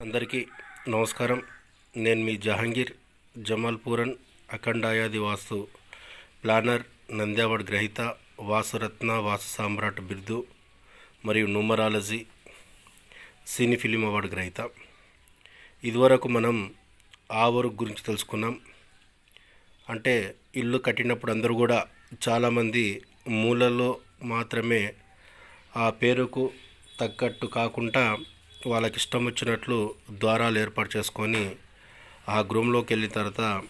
అందరికీ నమస్కారం. నేను మీ జహాంగీర్ జమాల్పూరన్ అఖండాయాది వాస్తు ప్లానర్ నంద్యావడ్ గ్రహీత వాసురత్న వాసు సామ్రాట్ బిర్దు మరియు న్యూమరాలజీ సినీ ఫిలిం అవార్డు గ్రహీత. ఇదివరకు మనం ఆవరు గురించి తెలుసుకున్నాం. అంటే ఇల్లు కట్టినప్పుడు అందరూ కూడా చాలామంది మూలలో మాత్రమే ఆ పేరుకు తగ్గట్టు కాకుండా వాళ్ళకి ఇష్టం వచ్చినట్లు ద్వారాలు ఏర్పాటు చేసుకొని ఆ గృహంలోకి వెళ్ళిన తర్వాత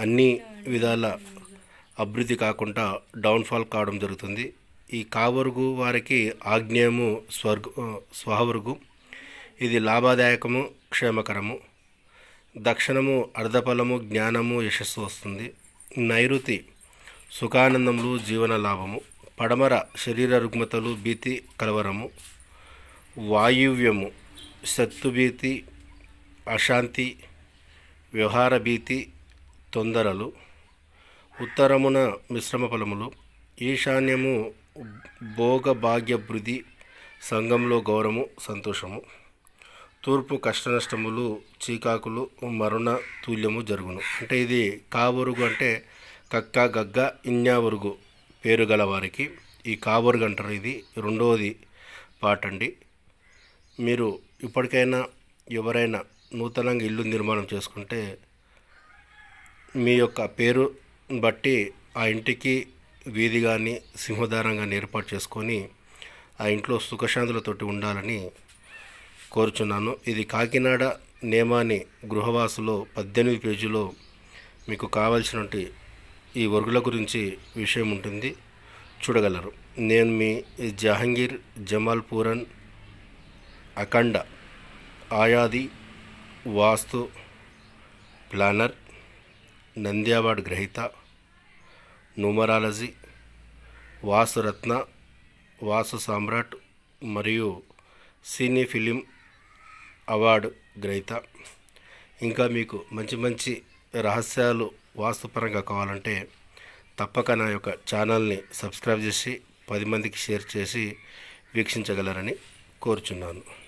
అన్ని విధాల అభివృద్ధి కాకుండా డౌన్ఫాల్ కావడం జరుగుతుంది. ఈ కావరుగు వారికి ఆగ్నేయము స్వర్గ స్వహవరుగు ఇది లాభదాయకము క్షేమకరము. దక్షిణము అర్ధఫలము జ్ఞానము యశస్సు వస్తుంది. నైరుతి సుఖానందములు జీవన లాభము. పడమర శరీర రుగ్మతలు భీతి కలవరము. వాయువ్యము శత్రుభీతి అశాంతి వ్యవహార భీతి తొందరలు. ఉత్తరమున మిశ్రమ ఫలములు. ఈశాన్యము భోగ సంఘంలో గౌరవము సంతోషము. తూర్పు కష్టనష్టములు చీకాకులు మరుణ తూల్యము జరుగును. అంటే ఇది కావరుగు అంటే కక్క గగ్గ ఇన్యావరుగు పేరు గల వారికి ఈ కావరుగు అంటారు ఇది రెండవది పాట అండి మీరు ఇప్పటికైనా ఎవరైనా నూతనంగా ఇల్లు నిర్మాణం చేసుకుంటే మీ యొక్క పేరు బట్టి ఆ ఇంటికి వీధి కానీ సింహదారం కానీ ఏర్పాటు చేసుకొని ఆ ఇంట్లో సుఖశాంతులతోటి ఉండాలని కోరుచున్నాను. ఇది కాకినాడ నేమాని గృహవాసులో పద్దెనిమిది పేజీలో మీకు కావాల్సినటువంటి ఈ వర్గుల గురించి విషయం ఉంటుంది. చూడగలరు. నేను మీ జహాంగీర్ జమాల్ పూరన్ అఖండ ఆయాది వాస్తు ప్లానర్ నంద్యావాడ్ గ్రహీత న్యూమరాలజీ వాసురత్న వాసు సామ్రాట్ మరియు సినీ ఫిలిం అవార్డు గ్రహీత. ఇంకా మీకు మంచి మంచి రహస్యాలు వాస్తుపరంగా కావాలంటే తప్పక నా యొక్క ఛానల్ని సబ్స్క్రైబ్ చేసి పది మందికి షేర్ చేసి వీక్షించగలరని కోరుచున్నాను.